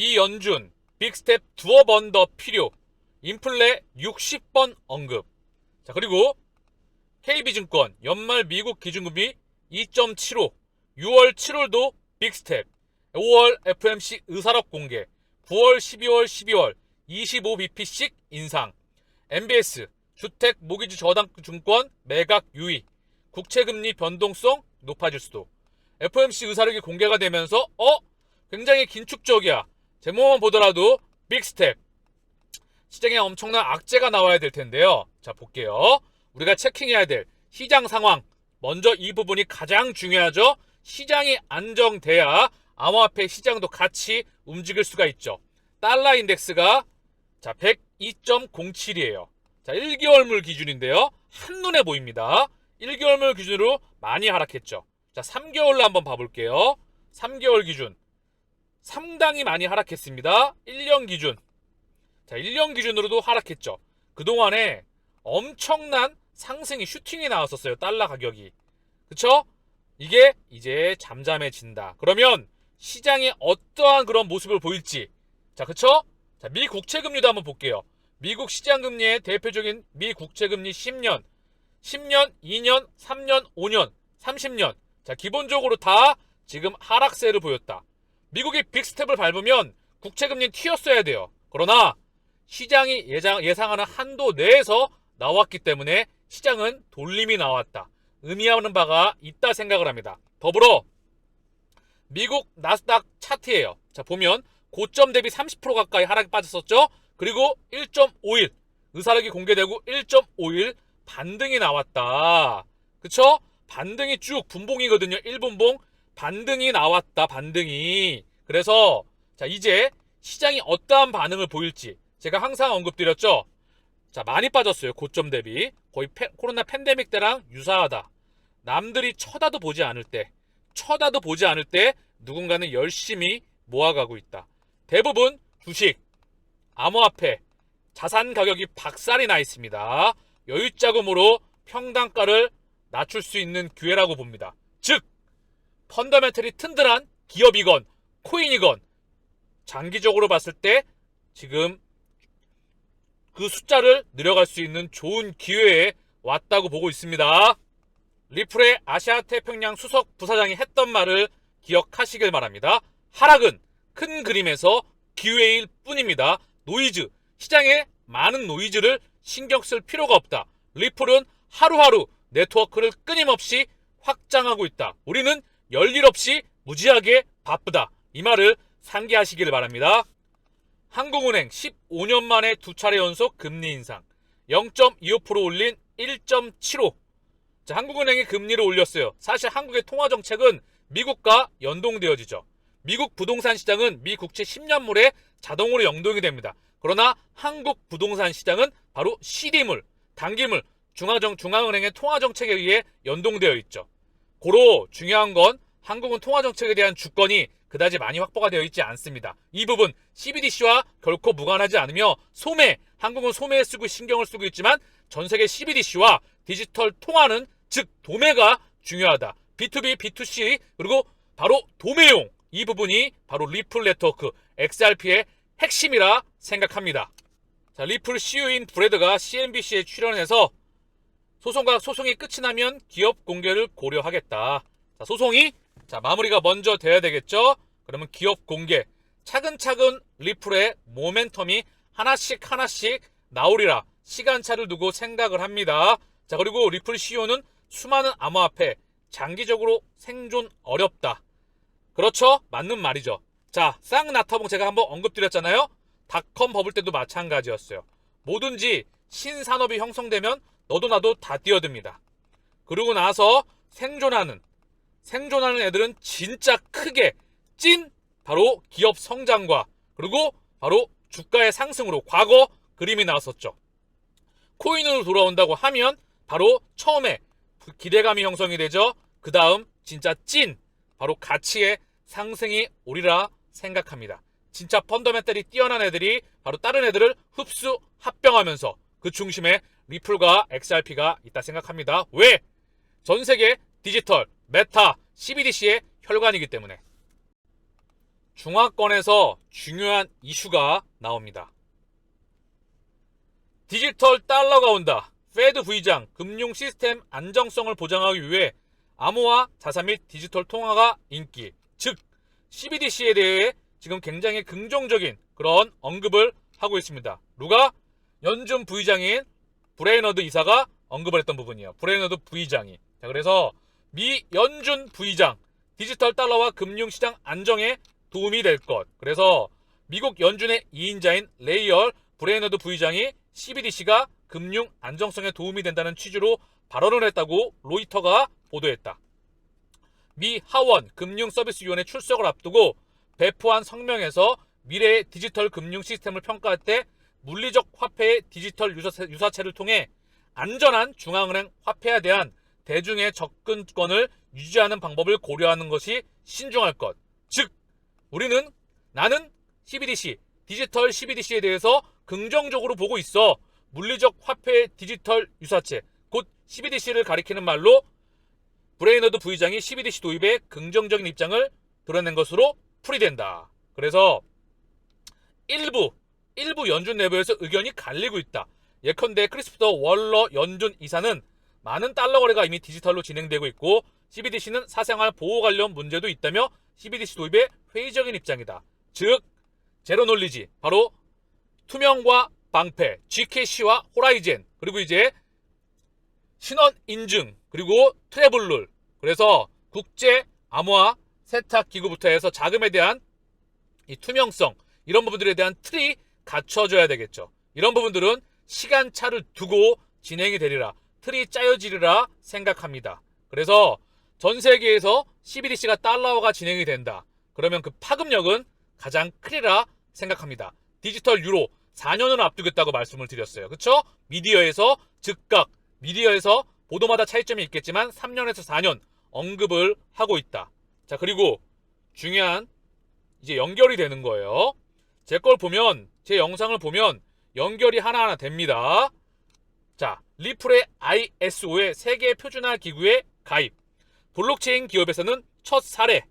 미연준, 빅스텝 두어 번 더 필요, 인플레 60번 언급. 자, 그리고 KB증권 연말 미국 기준금리 2.75, 6월 7월도 빅스텝, 5월 FMC 의사록 공개, 9월, 12월, 12월 25bp씩 인상, MBS 주택 모기지 저당 증권 매각 유의, 국채금리 변동성 높아질 수도. FOMC 의사록이 공개가 되면서 어? 굉장히 긴축적이야. 제목만 보더라도 빅스텝. 시장에 엄청난 악재가 나와야 될 텐데요. 자 볼게요. 우리가 체킹해야 될 시장 상황. 먼저 이 부분이 가장 중요하죠. 시장이 안정돼야 암호화폐 시장도 같이 움직일 수가 있죠. 달러 인덱스가 자 102.07이에요. 자 1개월물 기준인데요. 한눈에 보입니다. 1개월물 기준으로 많이 하락했죠. 자 3개월로 한번 봐볼게요. 3개월 기준 상당히 많이 하락했습니다. 1년 기준 자 1년 기준으로도 하락했죠. 그동안에 엄청난 상승이 슈팅이 나왔었어요. 달러 가격이. 그쵸? 이게 이제 잠잠해진다. 그러면 시장이 어떠한 그런 모습을 보일지. 자, 그쵸? 자, 미 국채금리도 한번 볼게요. 미국 시장금리의 대표적인 미 국채금리 10년, 10년, 2년, 3년, 5년, 30년. 자, 기본적으로 다 지금 하락세를 보였다. 미국이 빅스텝을 밟으면 국채금리 튀었어야 돼요. 그러나 시장이 예상, 예상하는 한도 내에서 나왔기 때문에 시장은 돌림이 나왔다. 의미하는 바가 있다 생각을 합니다. 더불어 미국 나스닥 차트예요. 자 보면 고점 대비 30% 가까이 하락이 빠졌었죠. 그리고 1.5일 의사록이 공개되고 1.5일 반등이 나왔다. 그쵸? 반등이 쭉 분봉이거든요. 1분봉 반등이 나왔다. 반등이. 그래서 자 이제 시장이 어떠한 반응을 보일지 제가 항상 언급드렸죠. 자 많이 빠졌어요. 고점 대비 거의 페- 코로나 팬데믹 때랑 유사하다. 남들이 쳐다도 보지 않을 때, 쳐다도 보지 않을 때 누군가는 열심히 모아가고 있다. 대부분 주식, 암호화폐, 자산 가격이 박살이 나 있습니다. 여유 자금으로 평단가를 낮출 수 있는 기회라고 봅니다. 즉, 펀더멘털이 튼튼한 기업이건 코인이건 장기적으로 봤을 때 지금 그 숫자를 늘려갈 수 있는 좋은 기회에 왔다고 보고 있습니다. 리플의 아시아 태평양 수석 부사장이 했던 말을 기억하시길 바랍니다. 하락은 큰 그림에서 기회일 뿐입니다. 노이즈, 시장에 많은 노이즈를 신경 쓸 필요가 없다. 리플은 하루하루 네트워크를 끊임없이 확장하고 있다. 우리는 열일 없이 무지하게 바쁘다. 이 말을 상기하시길 바랍니다. 한국은행 15년 만에 두 차례 연속 금리 인상. 0.25% 올린 1.75. 자, 한국은행이 금리를 올렸어요. 사실 한국의 통화 정책은 미국과 연동되어지죠. 미국 부동산 시장은 미 국채 10년물에 자동으로 연동이 됩니다. 그러나 한국 부동산 시장은 바로 CD물, 단기물, 중앙정, 중앙은행의 통화 정책에 의해 연동되어 있죠. 고로 중요한 건 한국은 통화 정책에 대한 주권이 그다지 많이 확보가 되어 있지 않습니다. 이 부분 CBDC와 결코 무관하지 않으며 소매, 한국은 소매에 쓰고 신경을 쓰고 있지만 전 세계 CBDC와 디지털 통화는 즉 도매가 중요하다. B2B, B2C 그리고 바로 도매용 이 부분이 바로 리플 네트워크 XRP의 핵심이라 생각합니다. 자, 리플 CEO인 브래드가 CNBC에 출연해서 소송과 소송이 끝이 나면 기업 공개를 고려하겠다. 자, 소송이 자, 마무리가 먼저 돼야 되겠죠? 그러면 기업 공개. 차근차근 리플의 모멘텀이 하나씩 하나씩 나오리라 시간차를 두고 생각을 합니다. 자, 그리고 리플 CEO는 수많은 암호화폐 장기적으로 생존 어렵다. 그렇죠? 맞는 말이죠. 자, 쌍나타봉 제가 한번 언급드렸잖아요. 닷컴 버블 때도 마찬가지였어요. 뭐든지 신산업이 형성되면 너도 나도 다 뛰어듭니다. 그러고 나서 생존하는 생존하는 애들은 진짜 크게 찐 바로 기업 성장과 그리고 바로 주가의 상승으로 과거 그림이 나왔었죠. 코인으로 돌아온다고 하면 바로 처음에 기대감이 형성이 되죠. 그 다음 진짜 찐 바로 가치의 상승이 오리라 생각합니다. 진짜 펀더멘탈이 뛰어난 애들이 바로 다른 애들을 흡수 합병하면서 그 중심에 리플과 XRP가 있다 생각합니다. 왜? 전 세계 디지털, 메타, CBDC의 혈관이기 때문에. 중화권에서 중요한 이슈가 나옵니다. 디지털 달러가 온다. 페드 부의장 금융 시스템 안정성을 보장하기 위해 암호화 자산 및 디지털 통화가 인기. 즉 CBDC에 대해 지금 굉장히 긍정적인 그런 언급을 하고 있습니다. 누가 연준 부의장인 브레이너드 이사가 언급을 했던 부분이에요. 브레이너드 부의장이. 자, 그래서 미 연준 부의장 디지털 달러와 금융 시장 안정에 도움이 될 것. 그래서 미국 연준의 2인자인 레이얼 브레이너드 부의장이 CBDC가 금융 안정성에 도움이 된다는 취지로 발언을 했다고 로이터가 보도했다. 미 하원 금융서비스위원회 출석을 앞두고 배포한 성명에서 미래의 디지털 금융 시스템을 평가할 때 물리적 화폐의 디지털 유사체, 유사 체를 통해 안전한 중앙은행 화폐에 대한 대중의 접근권을 유지하는 방법을 고려하는 것이 신중할 것. 즉, 우리는 나는 CBDC, 디지털 CBDC에 대해서 긍정적으로 보고 있어. 물리적 화폐의 디지털 유사체, 곧 CBDC를 가리키는 말로 브레이너드 부의장이 CBDC 도입에 긍정적인 입장을 드러낸 것으로 풀이된다. 그래서 일부 일부 연준 내부에서 의견이 갈리고 있다. 예컨대 크리스프터 월러 연준 이사는 많은 달러 거래가 이미 디지털로 진행되고 있고 CBDC는 사생활 보호 관련 문제도 있다며 CBDC 도입에 회의적인 입장이다. 즉 제로 논리지 바로 투명과 방패, GKC와 호라이젠 그리고 이제 신원 인증 그리고 트래블 룰 그래서 국제 암호화 세탁 기구부터 해서 자금에 대한 이 투명성 이런 부분들에 대한 틀이 갖춰져야 되겠죠. 이런 부분들은 시간차를 두고 진행이 되리라 틀이 짜여지리라 생각합니다. 그래서 전 세계에서 CBDC가 달러화가 진행이 된다. 그러면 그 파급력은 가장 크리라 생각합니다. 디지털 유로 4년을 앞두겠다고 말씀을 드렸어요. 그쵸? 미디어에서 즉각, 미디어에서 보도마다 차이점이 있겠지만 3년에서 4년 언급을 하고 있다. 자, 그리고 중요한 이제 연결이 되는 거예요. 제 걸 보면, 제 영상을 보면 연결이 하나하나 됩니다. 자, 리플의 ISO의 세계 표준화 기구에 가입. 블록체인 기업에서는 첫 사례.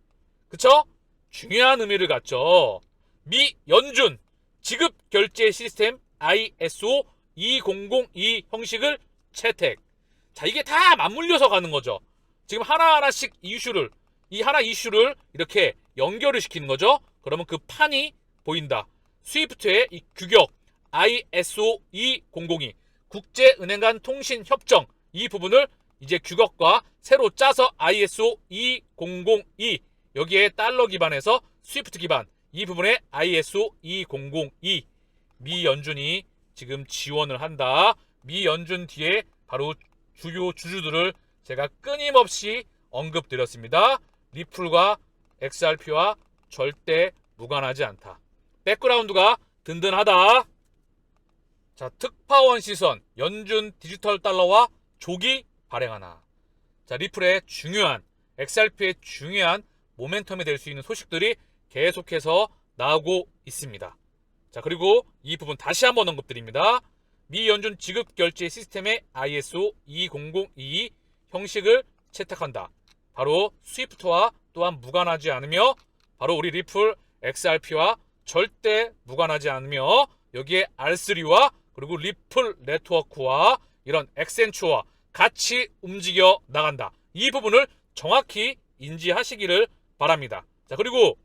그쵸? 중요한 의미를 갖죠. 미 연준 지급 결제 시스템 ISO 2002 형식을 채택. 자, 이게 다 맞물려서 가는 거죠. 지금 하나하나씩 이슈를, 이 하나 이슈를 이렇게 연결을 시키는 거죠. 그러면 그 판이 보인다. 스위프트의 이 규격 ISO 2002 국제은행 간 통신 협정 이 부분을 이제 규격과 새로 짜서 ISO 2002 여기에 달러 기반에서 스위프트 기반 이 부분에 ISO 2002 미 연준이 지금 지원을 한다. 미 연준 뒤에 바로 주요 주주들을 제가 끊임없이 언급드렸습니다. 리플과 XRP와 절대 무관하지 않다. 백그라운드가 든든하다. 자, 특파원 시선, 연준 디지털 달러와 조기 발행하나. 자, 리플의 중요한, XRP의 중요한 모멘텀이 될 수 있는 소식들이 계속해서 나오고 있습니다. 자, 그리고 이 부분 다시 한번 언급드립니다. 미 연준 지급 결제 시스템의 ISO 2002 형식을 채택한다. 바로 스위프트와 또한 무관하지 않으며 바로 우리 리플 XRP와 절대 무관하지 않으며 여기에 R3와 그리고 리플 네트워크와 이런 엑센추와 같이 움직여 나간다. 이 부분을 정확히 인지하시기를 바랍니다. 자, 그리고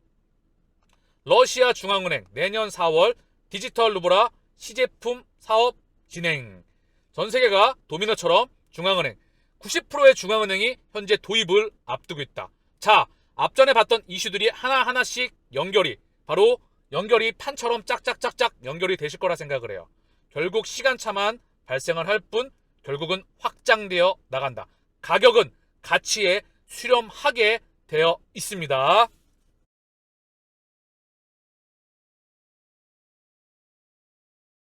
러시아 중앙은행 내년 4월 디지털 루브라 시제품 사업 진행. 전 세계가 도미노처럼 중앙은행 90%의 중앙은행이 현재 도입을 앞두고 있다. 자, 앞전에 봤던 이슈들이 하나하나씩 연결이 바로 연결이 판처럼 짝짝짝짝 연결이 되실 거라 생각을 해요. 결국 시간차만 발생을 할 뿐 결국은 확장되어 나간다. 가격은 가치에 수렴하게 되어 있습니다.